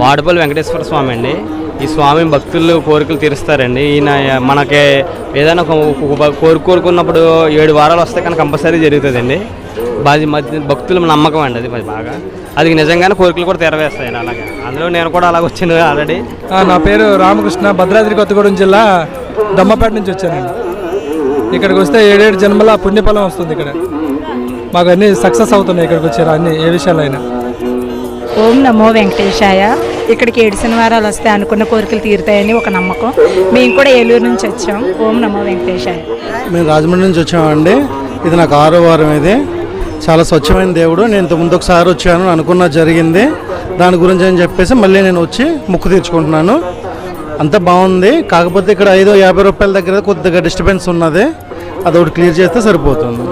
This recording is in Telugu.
వాడపల్లి వెంకటేశ్వర స్వామి అండి. ఈ స్వామి భక్తులు కోరికలు తీరుస్తారండి. ఈయన మనకి ఏదైనా ఒక కోరిక కోరుకున్నప్పుడు ఏడు వారాలు వస్తే కనుక కంపల్సరీ జరుగుతుందండి. బాగా మధ్య భక్తుల నమ్మకం అండి అది బాగా. అది నిజంగానే కోరికలు కూడా తీరవేస్తాయండి అలాగే. అందులో నేను కూడా అలాగ వచ్చాను ఆల్రెడీ. నా పేరు రామకృష్ణ భద్రాద్రి కొత్తగూడెం జిల్లా దమ్మపేట నుంచి వచ్చానండి. ఇక్కడికి వస్తే ఏడేడు జన్మల పుణ్యఫలం వస్తుంది ఇక్కడ. మాకు అన్నీ సక్సెస్ అవుతున్నాయి ఇక్కడికి వచ్చారు అన్ని ఏ విషయాలైనా. ఓం నమో వెంకటేశాయ. ఇక్కడికి ఏడు శనివారాలు వస్తే అనుకున్న కోరికలు తీరుతాయని ఒక నమ్మకం. మేము కూడా ఏలూరు నుంచి వచ్చాం. ఓం నమో వెంకటేశాయ. మేము రాజమండ్రి నుంచి వచ్చామండి. ఇది నాకు ఆరో వారం ఇది. చాలా స్వచ్ఛమైన దేవుడు. నేను ముందు ఒకసారి వచ్చాను అనుకున్న జరిగింది. దాని గురించి అని చెప్పేసి మళ్ళీ నేను వచ్చి ముక్కు తీర్చుకుంటున్నాను. అంత బాగుంది. కాకపోతే ఇక్కడ ఐదో యాభై రూపాయల దగ్గర కొద్దిగా డిస్టర్బెన్స్ ఉన్నది. అదొకటి క్లియర్ చేస్తే సరిపోతుంది.